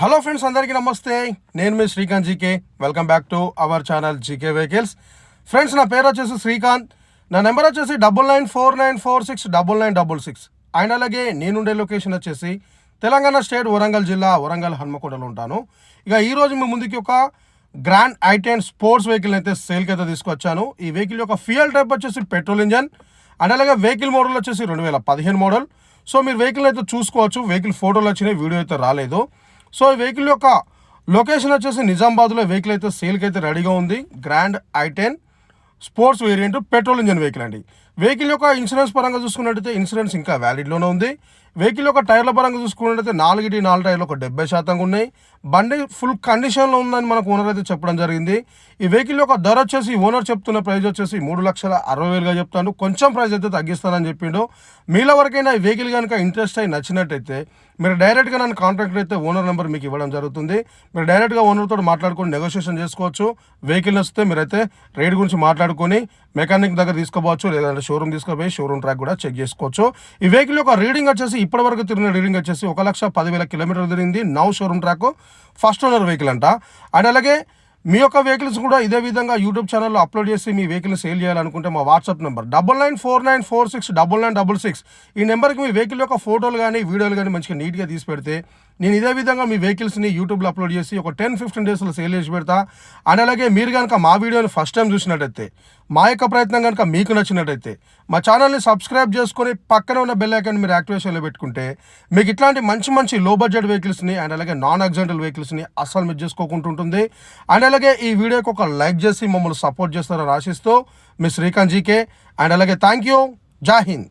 Hello friends అందరికీ నమస్తే. నేను మీ Srikanth GK. Welcome back to our channel GK vehicles friends నా పేరు వచ్చేసి శ్రీకాంత్. నా నెంబర్ వచ్చేసి double nine four nine four six double nine double six and అలాగే నేనుండే లొకేషన్ వచ్చేసి తెలంగాణ స్టేట్ వరంగల్ జిల్లా వరంగల్ హన్మకొండలో ఉంటాను. ఇక ఈరోజు మీ ముందుకి ఒక గ్రాండ్ ఐటెన్ స్పోర్ట్స్ వెహికల్ అయితే సేల్కి అయితే తీసుకొచ్చాను. ఈ వెహికల్ యొక్క ఫ్యూయల్ టైప్ వచ్చేసి పెట్రోల్ ఇంజన్ అండ్ అలాగే వెహికల్ మోడల్ వచ్చేసి రెండు వేల పదిహేను మోడల్ సో మీరు వెహికల్ అయితే చూసుకోవచ్చు. వెహికల్ ఫోటోలు వచ్చినాయి వీడియో అయితే రాలేదు. సో ఈ వెహికల్ యొక్క లొకేషన్ వచ్చేసి నిజామాబాద్లో వెహికల్ అయితే సేల్కి అయితే రెడీగా ఉంది. Grand i ten sports variant petrol engine vehicle అండి. వెహికల్ యొక్క ఇన్సూరెన్స్ పరంగా చూసుకున్నట్టయితే ఇన్సూరెన్స్ ఇంకా వ్యాలిడ్లోనే ఉంది. వెహికల్ యొక్క టైర్ల పరంగా చూసుకున్నట్టయితే నాలుగిటి నాలుగు టైర్లు ఒక డెబ్బై శాతంగా ఉన్నాయి. బండి ఫుల్ కండిషన్లో ఉందని మనకు ఓనర్ అయితే చెప్పడం జరిగింది. ఈ వెహికల్ యొక్క ధర వచ్చేసి ఓనర్ చెప్తున్న ప్రైస్ వచ్చేసి మూడు లక్షల అరవై వేలుగా చెప్తాను కొంచెం ప్రైస్ అయితే తగ్గిస్తానని చెప్పిండు. మీలో వరకైనా ఈ వెహికల్ కనుక ఇంట్రెస్ట్ అయి నచ్చినట్టయితే మీరు డైరెక్ట్గా నన్ను కాంటాక్ట్ అయితే ఓనర్ నెంబర్ మీకు ఇవ్వడం జరుగుతుంది. మీరు డైరెక్ట్గా ఓనర్తో మాట్లాడుకొని నెగోషియేషన్ చేసుకోవచ్చు. వెహికల్ వస్తే మీరైతే రేట్ గురించి మాట్లాడుకొని మెకానిక్ దగ్గర తీసుకోవచ్చు లేదంటే షోరూమ్ తీసుకుపోయి షోరూమ్ ట్రాక్ కూడా చెక్ చేసుకోవచ్చు. ఈ వెహికల్ యొక్క రీడింగ్ వచ్చేసి ఇప్పటివరకు తిరిగిన రీడింగ్ వచ్చేసి ఒక లక్ష పదివేల కిలోమీటర్లు తిరిగింది. Now showroom track first owner vehicle అంట. అండ్ అలాగే మీ యొక్క వెహికల్స్ కూడా ఇదే విధంగా యూట్యూబ్ ఛానల్లో అప్లోడ్ చేసి మీ వెహికల్ సేల్ చేయాలనుకుంటే మా WhatsApp number double nine four nine four six double nine double six ఈ నెంబర్కి మీ వెహికల్ యొక్క ఫోటోలు కానీ వీడియోలు కానీ మంచిగా నీట్గా తీసి పెడితే నేను ఇదే విధంగా మీ వెహికల్స్ని యూట్యూబ్లో అప్లోడ్ చేసి ఒక టెన్ ఫిఫ్టీన్ డేస్లో సేల్ చేసి పెడతా. అండ్ అలాగే మీరు కనుక మా వీడియోని ఫస్ట్ టైం చూసినట్టయితే మా యొక్క ప్రయత్నం కనుక మీకు నచ్చినట్టయితే మా ఛానల్ని సబ్స్క్రైబ్ చేసుకొని పక్కన ఉన్న బెల్ ఐకాన్ మీరు యాక్టివేషన్లో పెట్టుకుంటే మీకు ఇట్లాంటి మంచి మంచి లో బడ్జెట్ వెహికల్స్ని అండ్ అలాగే నాన్ యాక్సిడెంటల్ వెహికల్స్ని అస్సలు మిస్ చేసుకోకుంటుంటుంది అండ్ అలాగే ఈ వీడియోకి ఒక లైక్ చేసి మమ్మల్ని సపోర్ట్ చేస్తారని ఆశిస్తూ మీ శ్రీకాంత్ జీకే. అండ్ అలాగే థ్యాంక్ యూ జై హింద్.